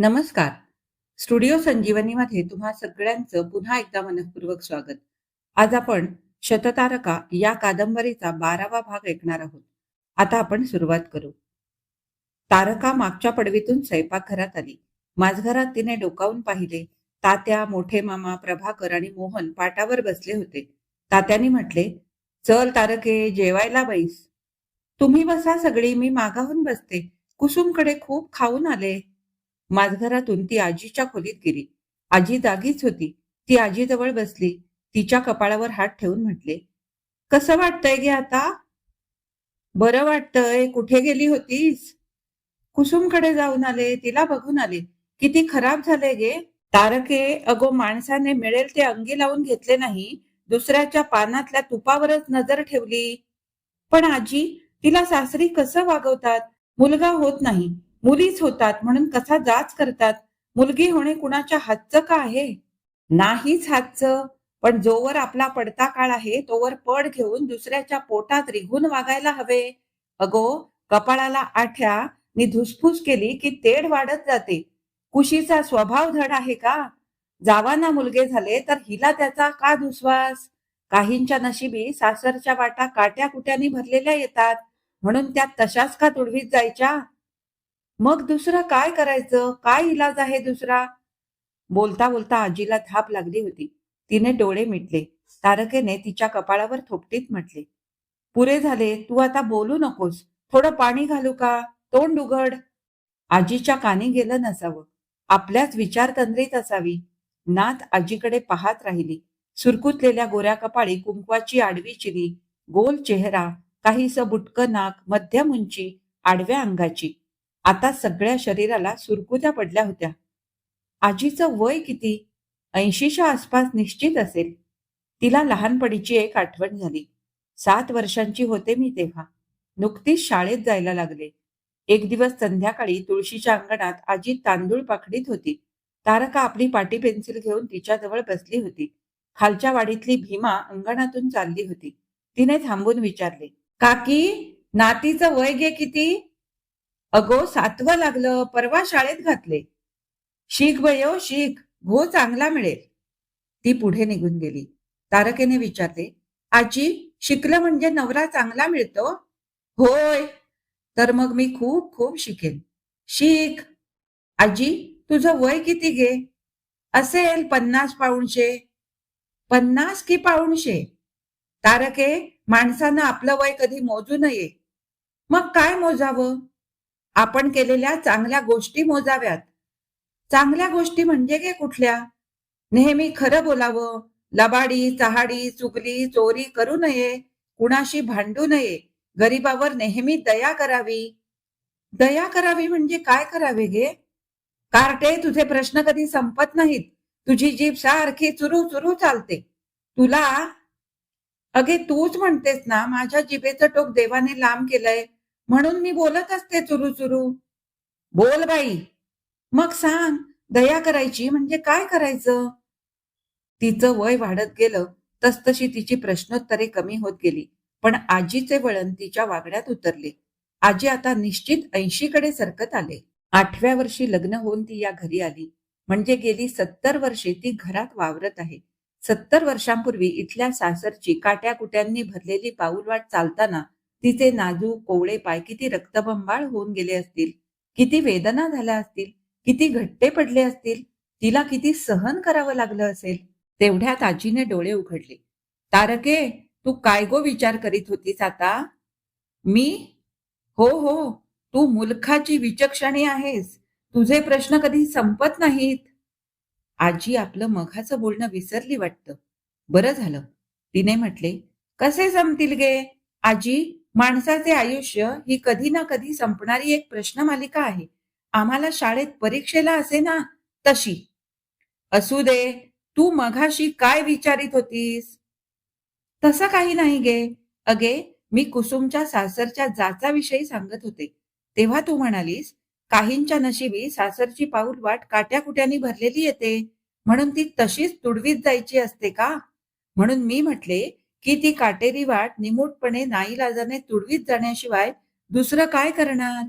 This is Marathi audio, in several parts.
नमस्कार. स्टुडिओ संजीवनीमध्ये तुम्हा सगळ्यांचं पुन्हा एकदा मनपूर्वक स्वागत. आज आपण शततारका या कादंबरीचा बारावा भाग ऐकणार आहोत. आता आपण सुरुवात करू. तारका मागच्या पडवीतून स्वयंपाकघरात आली. माझघरात तिने डोकावून पाहिले. तात्या मोठे मामा प्रभाकर आणि मोहन पाटावर बसले होते. तात्यांनी म्हटले चल तारके जेवायला बैस. तुम्ही बसा सगळी मी मागाहून बसते. कुसुमकडे खूप खाऊन आले. माझघरातून ती आजीच्या खोलीत गेली. आजी जागीच होती. ती आजीजवळ बसली. तिच्या कपाळावर हात ठेवून म्हटले कसं वाटतंय गे आता? बरं वाटतंय. कुठे गेली होतीस? कुसुमकडे जाऊन आले तिला बघून आले. किती खराब झाले गे. तारके अगो माणसाने मिळेल ते अंगी लावून घेतले नाही. दुसऱ्याच्या पानातल्या तुपावरच नजर ठेवली. पण आजी तिला सासरी कसं वागवतात? मुलगा होत नाही. मुलीच होतात म्हणून कसा जाच करतात? मुलगी होणे कुणाच्या हातचं का आहे? नाहीच हातचं. पण जोवर आपला पडता काळ आहे तोवर पड घेऊन दुसऱ्याच्या पोटात रिघून वागायला हवे. अगो कपाळाला आठ्या नि धुसफूस केली की तेढ वाढत जाते. कुशीचा स्वभाव धड आहे का? जावाना मुलगे झाले तर हिला त्याचा का दुस्वास काहींच्या नशिबी सासरच्या वाटा काट्या कुट्यानी भरलेल्या येतात. म्हणून त्या तशाच का तुडवीत जायच्या? मग दुसरं काय करायचं? काय इलाज आहे दुसरा? बोलता बोलता आजीला धाप लागली होती. तिने डोळे मिटले. तारकेने तिच्या कपाळावर थोपटीत म्हटले पुरे झाले. तू आता बोलू नकोस. थोडं पाणी घालू का? तोंड उघड. आजीच्या कानी गेलं नसावं. आपल्याच विचारतंद्रीत असावी. नात आजीकडे पाहत राहिली. सुरकुतलेल्या गोऱ्या कपाळी कुंकवाची आडवी चिरी गोल चेहरा काहीस बुटकं नाक मध्यम उंची आडव्या अंगाची. आता सगळ्या शरीराला सुरकुत्या पडल्या होत्या. आजीचं वय किती? ऐंशीच्या आसपास निश्चित असेल. तिला लहानपणीची एक आठवण झाली. सात वर्षांची होते मी तेव्हा. नुकतीच शाळेत जायला लागले. एक दिवस संध्याकाळी तुळशीच्या अंगणात आजी तांदूळ पाखडीत होती. तारका आपली पाटी पेन्सिल घेऊन तिच्याजवळ बसली होती. खालच्या वाडीतली भीमा अंगणातून चालली होती. तिने थांबून विचारले काकी नातीचं वय घे किती? अगो सातवं लागलं परवा शाळेत घातले. शीख बयो शीख भो चांगला मिळेल. ती पुढे निघून गेली. तारकेने विचारले आजी शिकलं म्हणजे नवरा चांगला मिळतो? होय. तर मग मी खूप खूप शिकेन. शिक आजी तुझं वय किती घे असेल पन्नास पाऊणशे. पन्नास की पाऊणशे? तारके माणसानं आपलं वय कधी मोजू नये. मग काय मोजावं? आपण केलेल्या चांगल्या गोष्टी मोजाव्यात. चांगल्या गोष्टी म्हणजे गे कुठल्या? नेहमी खरं बोलावं. लबाडी चहाडी चुगली चोरी करू नये. कुणाशी भांडू नये. गरीबावर नेहमी दया करावी. दया करावी म्हणजे काय करावे गे? कार्टे तुझे प्रश्न कधी संपत नाहीत. तुझी जीभ सारखी चुरू चुरू चालते. तुला अगे तूच म्हणतेस ना माझ्या जिभेचं टोक देवाने लांब केलंय. म्हणून मी बोलत असते चुरू चुरू. बोल बाई. मग सांग दया करायची म्हणजे काय करायचं? तिचं वय वाढत गेलं तसतशी तिची प्रश्नोत्तरे कमी होत गेली पण आजीचे वळण तिच्या वागण्यात उतरले. आजी आता निश्चित ऐंशीकडे सरकत आले. आठव्या वर्षी लग्न होऊन ती या घरी आली. म्हणजे गेली सत्तर वर्षे ती घरात वावरत आहे. सत्तर वर्षांपूर्वी इथल्या सासरची काट्या कुट्यांनी भरलेली पाऊलवाट चालताना तिचे नाजूक कोवळे पाय किती रक्तबंबाळ होऊन गेले असतील? किती वेदना झाल्या असतील? किती घट्टे पडले असतील? तिला किती सहन करावं लागलं असेल? तेवढ्यात आजीने डोळे उघडले. तारके तू काय गो विचार करीत होतीस आता? मी? हो हो तू मुलखाची विचक्षणी आहेस. तुझे प्रश्न कधी संपत नाहीत. आजी आपलं मघाचं बोलणं विसरली वाटतं. बरं झालं. तिने म्हटले कसे संपतील गे आजी? माणसाचे आयुष्य ही कधी ना कधी संपणारी एक प्रश्न मालिका आहे. आम्हाला शाळेत परीक्षेला असे ना तशी. असू दे तू मघाशी काय विचारित होतीस? तसं काही नाही गे. अगे मी कुसुमच्या सासरच्या जाचाविषयी सांगत होते. तेव्हा तू म्हणालीस काहींच्या नशिबी सासरची पाऊल वाट काट्या कुट्यानी भरलेली येते. म्हणून ती तशीच तुडवीत जायची असते का? म्हणून मी म्हटले की ती काटेरी वाट निमूटपणे नाईलाजाने तुडवीत जाण्याशिवाय दुसरं काय करणार?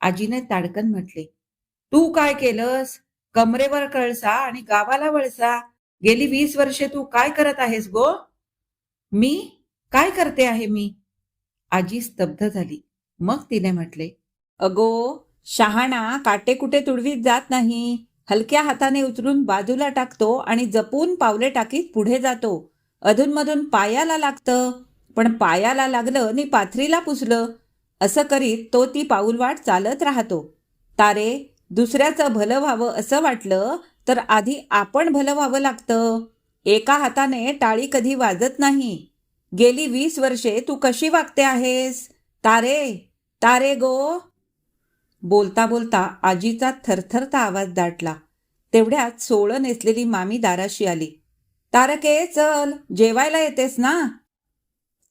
आजीने ताडकन म्हटले तू काय केलंस? कमरेवर कळसा आणि गावाला वळसा. गेली वीस वर्षे तू काय करत आहेस गो? मी? काय करते आहे मी? आजी स्तब्ध झाली. मग तिने म्हटले अगो शहाणा काटे कुठे तुडवीत जात नाही. हलक्या हाताने उचलून बाजूला टाकतो आणि जपून पावले टाकीत पुढे जातो. अधूनमधून पायाला लागतं. पण पायाला लागलं नि पाथरीला पुसलं. असं करीत तो ती पाऊलवाट चालत राहतो. तारे दुसऱ्याचं भलं व्हावं असं वाटलं तर आधी आपण भलं व्हावं लागतं. एका हाताने टाळी कधी वाजत नाही. गेली वीस वर्षे तू कशी वागते आहेस? तारे तारे गो. बोलता बोलता आजीचा थरथरता आवाज दाटला. तेवढ्यात सोळं नेसलेली मामी दाराशी आली. तारके चल जेवायला येतेस ना?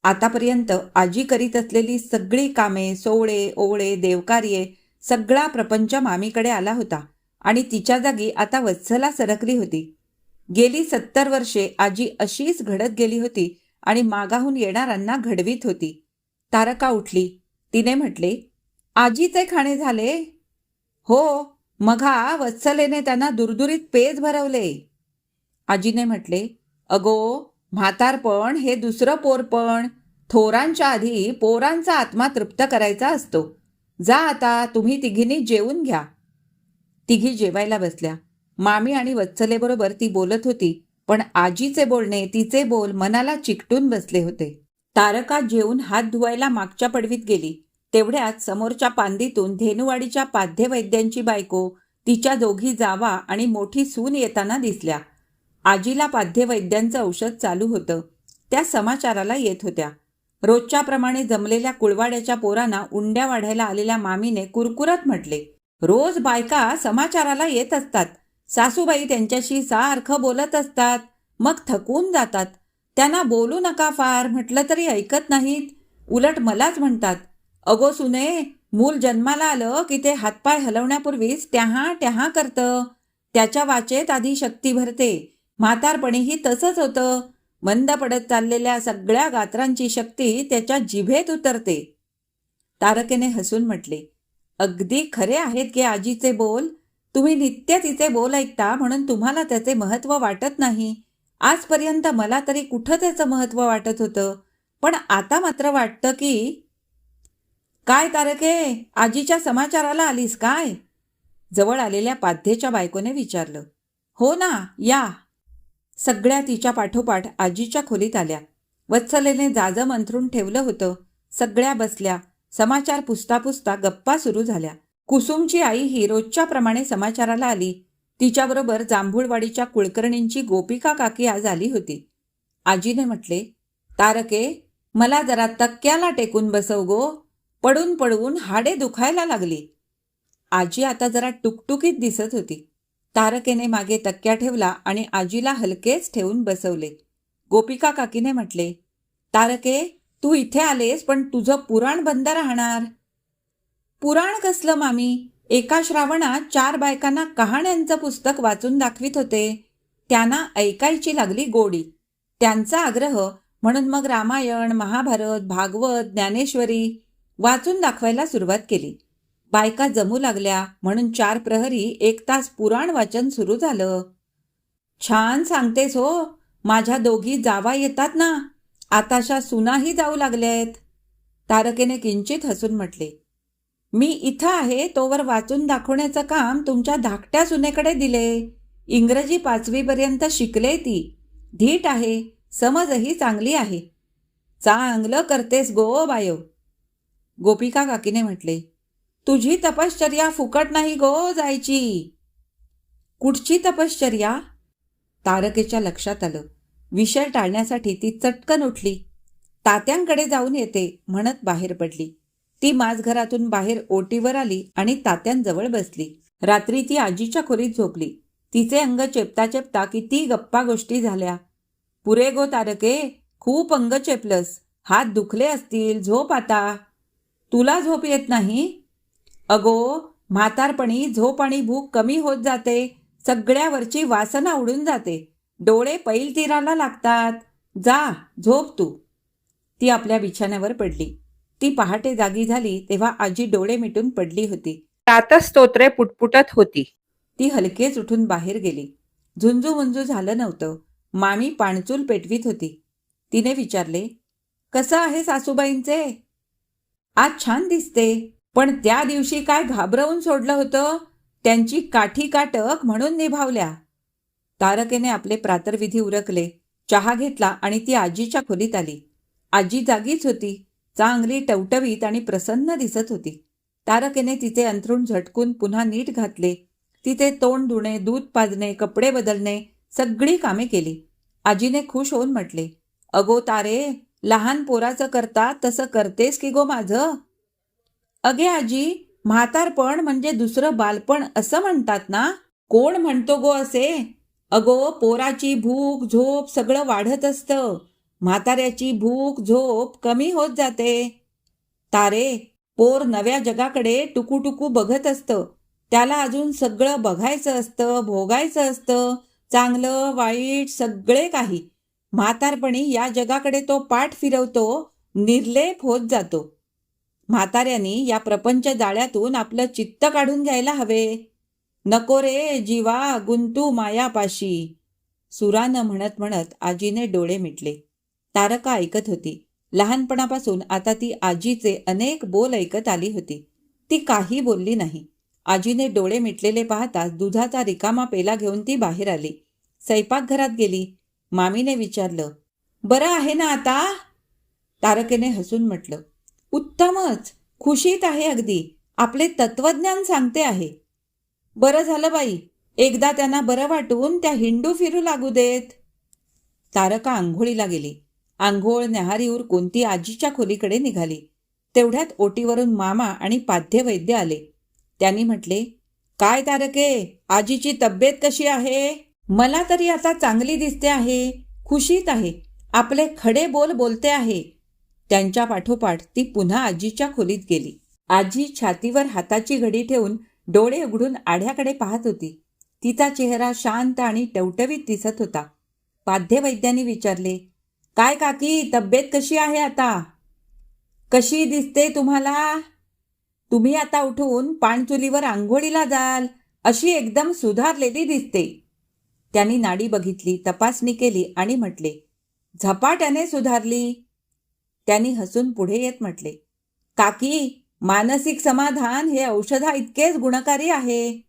आतापर्यंत आजी करीत असलेली सगळी कामे सोवळे ओवळे देवकार्ये सगळा प्रपंच मामीकडे आला होता आणि तिच्या जागी आता वत्सला सरकली होती. गेली सत्तर वर्षे आजी अशीच घडत गेली होती आणि मागाहून येणाऱ्यांना घडवीत होती. तारका उठली? तिने म्हटले आजीचे खाणे झाले. हो मघा वत्सलेने त्यांना दुरदुरीत पेज भरवले. आजीने म्हटले अगो म्हातारपण हे दुसरं पोरपण थोरांच्या आधी पोरांचा आत्मा तृप्त करायचा असतो. जा आता तुम्ही तिघींनी जेवून घ्या. तिघी जेवायला बसल्या. मामी आणि वत्सलेबरोबर ती बोलत होती पण आजीचे बोलणे तिचे बोल मनाला चिकटून बसले होते. तारका जेवून हात धुवायला मागच्या पडवीत गेली. तेवढ्यात समोरच्या पांदीतून धेनुवाडीच्या पाध्यवैद्यांची बायको तिच्या दोघी जावा आणि मोठी सून येताना दिसल्या. आजीला पाध्यवैद्यांचं औषध चालू होतं. त्या समाचाराला येत होत्या. रोजच्याप्रमाणे जमलेल्या कुळवाड्याच्या पोरांना उंड्या वाढायला आलेल्या मामीने कुरकुरत म्हटले. रोज बायका समाचाराला येत असतात. सासूबाई त्यांच्याशी सारखं बोलत असतात. मग थकून जातात. त्यांना बोलू नका फार म्हटलं तरी ऐकत नाहीत. उलट मलाच म्हणतात अगो सुने मूल जन्माला आलं की ते हातपाय हलवण्यापूर्वीच त्याहा ट्याहा करतं. त्याच्या वाचेत आधी शक्ती भरते. म्हातारपणीही तसंच होतं. मंद पडत चाललेल्या सगळ्या गात्रांची शक्ती त्याच्या जिभेत उतरते. तारकेने हसून म्हटले अगदी खरे आहेत की आजीचे बोल? तुम्ही नित्य तिचे बोल ऐकता म्हणून तुम्हाला त्याचे महत्त्व वाटत नाही. आजपर्यंत मला तरी कुठं त्याचं महत्त्व वाटत होतं? पण आता मात्र वाटतं की काय तारके? आजीच्या समाचाराला आलीस काय जवळ आलेल्या पाध्येच्या बायकोने विचारलं. हो ना या. सगळ्या तिच्या पाठोपाठ आजीच्या खोलीत आल्या. वत्सलेने जाजम अंथरून ठेवलं होतं. सगळ्या बसल्या. समाचार पुसता पुसता गप्पा सुरू झाल्या. कुसुमची आई ही रोजच्या प्रमाणे समाचाराला आली. तिच्याबरोबर जांभूळवाडीच्या कुलकर्णींची गोपिका काकी आज आली होती. आजीने म्हटले तारके मला जरा तक्क्याला टेकून बसव गो. पडून पडून हाडे दुखायला लागली. आजी आता जरा टुकटुकीत दिसत होती. तारकेने मागे तक्क्या ठेवला आणि आजीला हलकेच ठेवून बसवले. गोपिका काकीने म्हटले तारके तू इथे आलेस पण तुझं पुराण बंद राहणार. पुराण कसलं मामी? एका श्रावणात चार बायकांना कहाण्यांचं पुस्तक वाचून दाखवित होते. त्यांना ऐकायची लागली गोडी. त्यांचा आग्रह म्हणून मग रामायण महाभारत भागवत ज्ञानेश्वरी वाचून दाखवायला सुरुवात केली. बायका जमू लागल्या म्हणून चार प्रहरी एक तास पुराण वाचन सुरू झालं. छान सांगतेस हो माझ्या दोघी जावा येतात ना आताशा सुनाही जाऊ लागल्यात तारकेने किंचित हसून म्हटले मी इथं आहे तोवर वाचून दाखवण्याचं काम तुमच्या धाकट्या सुनेकडे दिले. इंग्रजी पाचवीपर्यंत शिकले ती. धीट आहे समजही चांगली आहे. चांगलं करतेस गो बायो. गोपिका काकीने म्हटले तुझी तपश्चर्या फुकट नाही गो जायची. कुठची तपश्चर्या? तारकेच्या लक्षात आलं. विषय टाळण्यासाठी ती चटकन उठली. तात्यांकडे जाऊन येते म्हणत बाहेर पडली. ती माझघरातून बाहेर ओटीवर आली आणि तात्यांजवळ बसली. रात्री ती आजीच्या खोलीत झोपली. तिचे अंग चेपता चेपता किती गप्पा गोष्टी झाल्या. पुरे गो तारके खूप अंग चेपलंस. हात दुखले असतील झोप आता. तुला झोप येत नाही? अगो म्हातारपणी झोप आणि भूक कमी होत जाते. सगळ्यावरची वासना उडून जाते. डोळे पैल तीराला लागतात. जा झोप तू. ती आपल्या बिछाण्यावर पडली. ती पहाटे जागी झाली तेव्हा आजी डोळे मिटून पडली होती. सातच स्तोत्रे पुटपुटत होती. ती हलकेच उठून बाहेर गेली. झुंजू मुंजू झालं नव्हतं. मामी पाणचूल पेटवीत होती. तिने विचारले कसं आहे सासूबाईंचे? आज छान दिसते. पण त्या दिवशी काय घाबरवून सोडलं होतं? त्यांची काठी काटक म्हणून निभावल्या. तारकेने आपले प्रातर्विधी उरकले. चहा घेतला आणि ती आजीच्या खोलीत आली. आजी जागीच होती. चांगली टवटवीत आणि प्रसन्न दिसत होती. तारकेने तिचे अंथरूण झटकून पुन्हा नीट घातले. तिथे तोंड धुणे दूध पाजणे कपडे बदलणे सगळी कामे केली. आजीने खुश होऊन म्हटले अगो तारे लहान पोराचं करता तसं करतेस की गो माझं? अगे आजी म्हातारपण म्हणजे दुसरं बालपण असं म्हणतात ना? कोण म्हणतो गो असे? अगो पोराची भूक झोप सगळं वाढत असतं. म्हाताऱ्याची भूक झोप कमी होत जाते. तारे पोर नव्या जगाकडे टुकूटुकू बघत असतं. त्याला अजून सगळं बघायचं असतं भोगायचं असतं. चांगलं वाईट सगळे काही. म्हातारपणी या जगाकडे तो पाठ फिरवतो निर्लेप होत जातो. म्हाताऱ्यानी या प्रपंच जाळ्यातून आपलं चित्त काढून घ्यायला हवे. नको रे जीवा गुंतू मायापाशी. सुरानं म्हणत म्हणत आजीने डोळे मिटले. तारका ऐकत होती. लहानपणापासून आता ती आजीचे अनेक बोल ऐकत आली होती. ती काही बोलली नाही. आजीने डोळे मिटलेले पाहताच दुधाचा रिकामा पेला घेऊन ती बाहेर आली. स्वयंपाकघरात गेली. मामीने विचारलं बरं आहे ना आता? तारकेने हसून म्हटलं उत्तमच. खुशीत आहे अगदी. आपले तत्वज्ञान सांगते आहे. बरं झालं बाई. एकदा त्यांना बरं वाटून त्या हिंडू फिरू लागू देत. तारका आंघोळीला गेली. आंघोळ न्याहारी उरकून ती आजीच्या खोलीकडे निघाली. तेवढ्यात ओटीवरून मामा आणि पाध्यवैद्य आले. त्यांनी म्हटले काय तारके आजीची तब्येत कशी आहे? मला तरी आता चांगली दिसते आहे. खुशीत आहे. आपले खडे बोल बोलते आहे. त्यांच्या पाठोपाठ ती पुन्हा आजीच्या खोलीत गेली. आजी छातीवर हाताची घडी ठेवून डोळे उघडून आढ्याकडे पाहत होती. तिचा चेहरा शांत आणि टवटवीत दिसत होता. पाध्यवैद्यांनी विचारले काय काकी तब्येत कशी आहे आता? कशी दिसते तुम्हाला? तुम्ही आता उठून पाणचुलीवर आंघोळीला जाल अशी एकदम सुधारलेली दिसते. त्यांनी नाडी बघितली तपासणी केली आणि म्हटले झपाट्याने सुधारली. त्यांनी हसून पुढे येत म्हटले काकी मानसिक समाधान हे औषधा इतकेच गुणकारी आहे.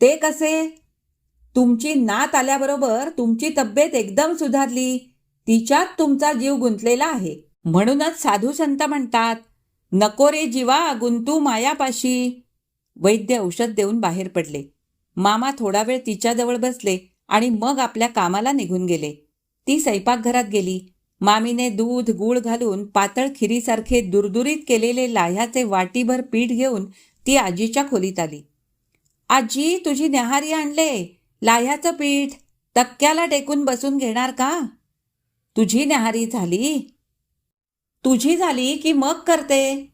ते कसे? तुमची नात आल्याबरोबर तुमची तब्येत एकदम सुधारली. तिच्यात तुमचा जीव गुंतलेला आहे. म्हणूनच साधू संत म्हणतात नको रे जीवा गुंतू मायापाशी. वैद्य औषध देऊन बाहेर पडले. मामा थोडा वेळ तिच्याजवळ बसले आणि मग आपल्या कामाला निघून गेले. ती स्वयंपाकघरात गेली. मामीने दूध गूळ घालून पातळ खिरीसारखे दुरदुरीत केलेले लाह्याचे वाटीभर पीठ घेऊन ती आजीच्या खोलीत आली. आजी तुझी न्याहारी आणले. लाह्याचं पीठ. तक्क्याला टेकून बसून घेणार का? तुझी न्याहारी झाली? तुझी झाली की मग करते?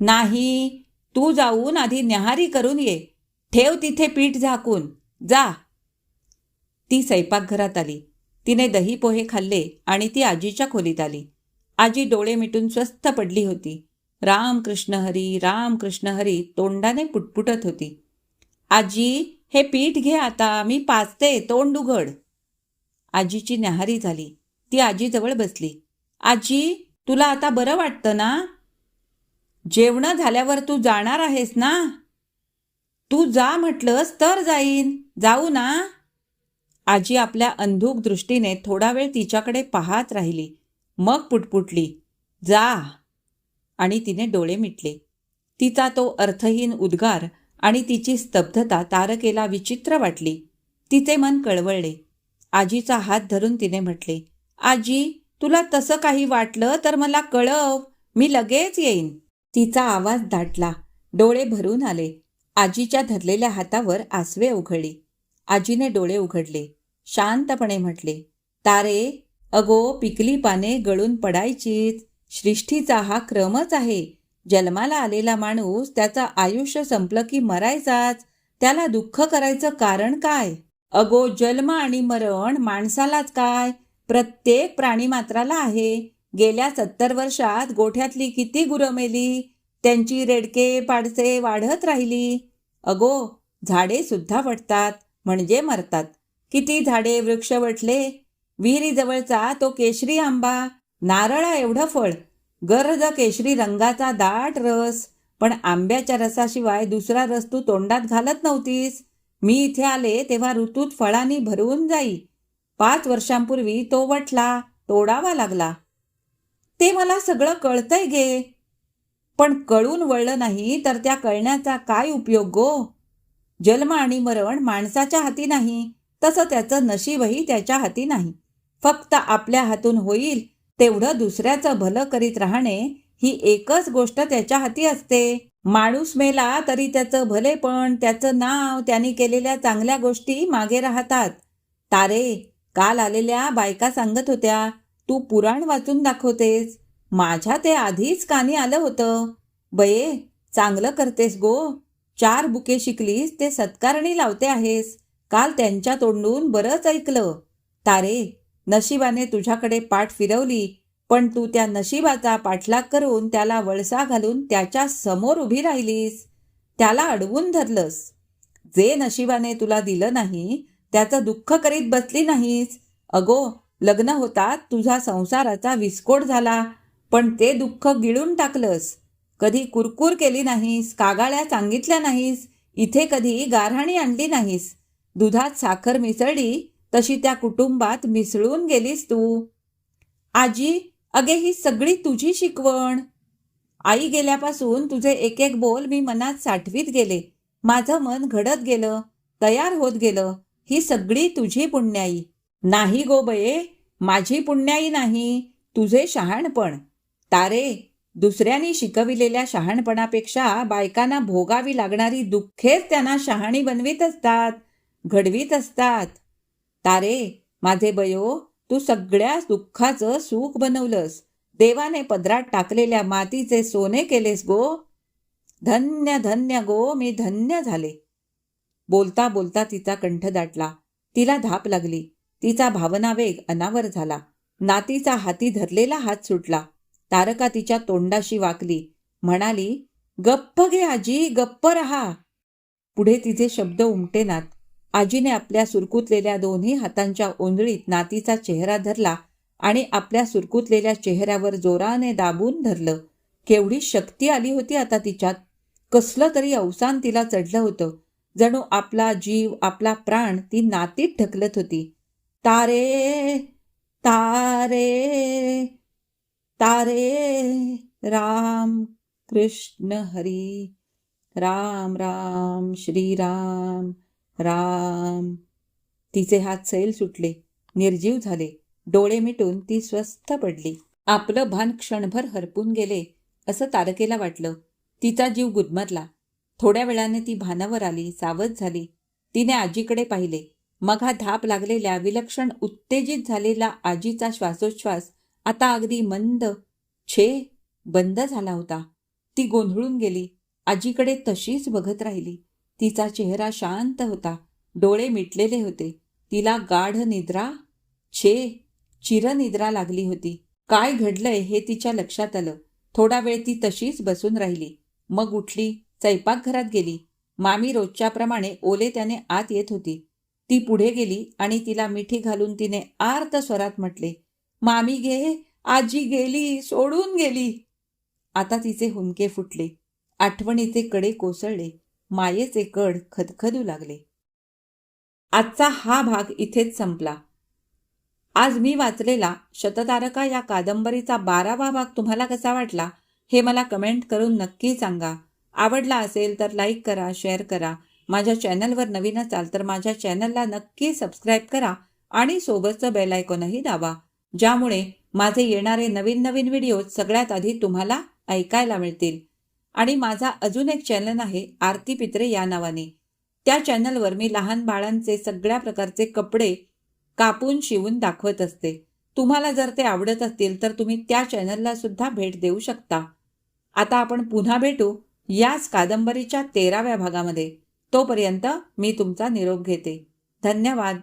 नाही तू जाऊन आधी न्याहारी करून ये. ठेव तिथे पीठ झाकून. जा. ती स्वयंपाकघरात आली. तिने दही पोहे खाल्ले आणि ती आजीच्या खोलीत आली. आजी डोळे मिटून स्वस्थ पडली होती. राम कृष्ण हरी राम कृष्ण हरी तोंडाने पुटपुटत होती. आजी हे पीठ घे आता मी पाचते तोंड उघड. आजीची न्याहारी झाली. ती आजीजवळ बसली. आजी तुला आता बरं वाटतं ना? जेवणं झाल्यावर तू जाणार आहेस ना? तू जा म्हटलंस तर जाईन. जाऊ ना? आजी आपल्या अंधूक दृष्टीने थोडा वेळ तिच्याकडे पाहत राहिली. मग पुटपुटली जा. आणि तिने डोळे मिटले. तिचा तो अर्थहीन उद्गार आणि तिची स्तब्धता तारकेला विचित्र वाटली. तिचे मन कळवळले. आजीचा हात धरून तिने म्हटले आजी तुला तसं काही वाटलं तर मला कळव. मी लगेच येईन. तिचा आवाज दाटला. डोळे भरून आले. आजीच्या धरलेल्या हातावर आसवे उघडली. आजीने डोळे उघडले. शांतपणे म्हटले तारे अगो पिकली पाने गळून पडायचीच सृष्टीचा हा क्रमच आहे. जन्माला आलेला माणूस त्याचं आयुष्य संपलं की मरायचाच. त्याला दुःख करायचं कारण काय? अगो जन्म आणि मरण माणसालाच काय? प्रत्येक प्राणीमात्राला आहे. गेल्या सत्तर वर्षात गोठ्यातली किती गुरं मेली? त्यांची रेडके पाडसे वाढत राहिली. अगो झाडे सुद्धा वटतात म्हणजे मरतात. किती झाडे वृक्ष वटले? विहिरीजवळचा तो केशरी आंबा. नारळा एवढं फळ. गर्द केशरी रंगाचा दाट रस. पण आंब्याच्या रसाशिवाय दुसरा रस तू तोंडात घालत नव्हतीस. मी इथे आले तेव्हा ऋतूत फळांनी भरवून जाई. पाच वर्षांपूर्वी तो वटला तोडावा लागला. ते मला सगळं कळतंय गे. पण कळून वळलं नाही तर त्या कळण्याचा काय उपयोग गो? जन्म आणि मरण माणसाच्या हाती नाही. तसं त्याचं नशीबही त्याच्या हाती नाही. फक्त आपल्या हातून होईल तेवढं दुसऱ्याचं भलं करीत राहणे ही एकच गोष्ट त्याच्या हाती असते. माणूस मेला तरी त्याचं भलेपण त्याचं नाव त्यांनी केलेल्या चांगल्या गोष्टी मागे राहतात. तारे काल आलेल्या बायका सांगत होत्या तू पुराण वाचून दाखवतेस. माझ्या ते आधीच कानी आलं होतं. बये चांगलं करतेस गो. चार बुके शिकलीस ते सत्कारणी लावते आहेस. काल त्यांच्या तोंडून बरंच ऐकलं. तारे नशिबाने तुझ्याकडे पाठ फिरवली पण तू त्या नशिबाचा पाठलाग करून त्याला वळसा घालून त्याच्यासमोर उभी राहिलीस. त्याला अडवून धरलंस. जे नशिबाने तुला दिलं नाही त्याचं दुःख करीत बसली नाहीस. अगो लग्न होतात तुझा संसाराचा विस्फोट झाला पण ते दुःख गिळून टाकलंस. कधी कुरकुर केली नाहीस कागाळ्या सांगितल्या नाहीस इथे कधी गारहाणी आणली नाहीस. दुधात साखर मिसळली तशी त्या कुटुंबात मिसळून गेलीस तू. आजी अगे ही सगळी तुझी शिकवण. आई गेल्यापासून तुझे एक एक बोल मी मनात साठवीत गेले. माझं मन घडत गेलं तयार होत गेलं. ही सगळी तुझी पुण्याई. नाही गो बये माझी पुण्याई नाही तुझे शहाणपण. तारे दुसऱ्यांनी शिकविलेल्या शहाणपणापेक्षा बायकांना भोगावी लागणारी दुःखेच त्यांना शहाणी बनवीत असतात. घडवीत असतात. तारे माझे बयो तू सगळ्या दुःखाचं सुख बनवलंस. देवाने पदरात टाकलेल्या मातीचे सोने केलेस गो. धन्य धन्य गो मी धन्य झाले. बोलता बोलता तिचा कंठ दाटला. तिला धाप लागली. तिचा भावनावेग अनावर झाला. नातीचा हाती धरलेला हात सुटला. तारका तिच्या तोंडाशी वाकली. म्हणाली गप्प घे आजी गप्प रहा. पुढे तिचे शब्द उमटेनात. आजीने आपल्या सुरकुतलेल्या दोन्ही हातांच्या ओंजळीत नातीचा चेहरा धरला आणि आपल्या सुरकुतलेल्या चेहऱ्यावर जोराने दाबून धरलं. केवढी शक्ती आली होती आता तिच्यात. कसलं तरी अवसान तिला चढलं होतं. जणू आपला जीव आपला प्राण ती नातीत ढकलत होती. तारे तारे तारे राम कृष्ण हरी राम राम श्रीराम. राम. तिचे हात सैल सुटले. निर्जीव झाले. डोळे मिटून ती स्वस्थ पडली. आपलं भान क्षणभर हरपून गेले असं तारकेला वाटलं. तिचा जीव गुदमरला. थोड्या वेळाने ती भानावर आली सावध झाली. तिने आजीकडे पाहिले. मग हा धाप लागलेल्या विलक्षण उत्तेजित झालेला आजीचा श्वासोच्छ्वास आता अगदी मंद छे बंद झाला होता. ती गोंधळून गेली. आजीकडे तशीच बघत राहिली. तिचा चेहरा शांत होता. डोळे मिटलेले होते. तिला गाढ निद्रा छे चिरनिद्रा लागली होती. काय घडलंय हे तिच्या लक्षात आलं. थोडा वेळ ती तशीच बसून राहिली. मग उठली स्वयंपाकघरात गेली. मामी रोजच्याप्रमाणे ओले त्याने आत येत होती. ती पुढे गेली आणि तिला मिठी घालून तिने आर्त स्वरात म्हटले मामी गे आजी गेली सोडून गेली. आता तिचे हुंके फुटले. आठवणीचे कडे कोसळले. मायेचे कड खदखदू लागले. आजचा हा भाग इथेच संपला. आज मी वाचलेला शततारका या कादंबरीचा बारावा भाग तुम्हाला कसा वाटला हे मला कमेंट करून नक्की सांगा. आवडला असेल तर लाईक करा शेअर करा. माझ्या चॅनलवर नवीन असाल तर माझ्या चॅनलला नक्की सबस्क्राईब करा आणि सोबतचं बेल आयकॉनही दाबा ज्यामुळे माझे येणारे नवीन नवीन व्हिडिओ सगळ्यात आधी तुम्हाला ऐकायला मिळतील. आणि माझा अजून एक चॅनल आहे आरती पित्रे या नावाने. त्या चॅनलवर मी लहान बाळांचे सगळ्या प्रकारचे कपडे कापून शिवून दाखवत असते. तुम्हाला जर ते आवडत असतील तर तुम्ही त्या चॅनलला सुद्धा भेट देऊ शकता. आता आपण पुन्हा भेटू याच कादंबरीच्या तेराव्या भागामध्ये. तोपर्यंत मी तुमचा निरोप घेते. धन्यवाद.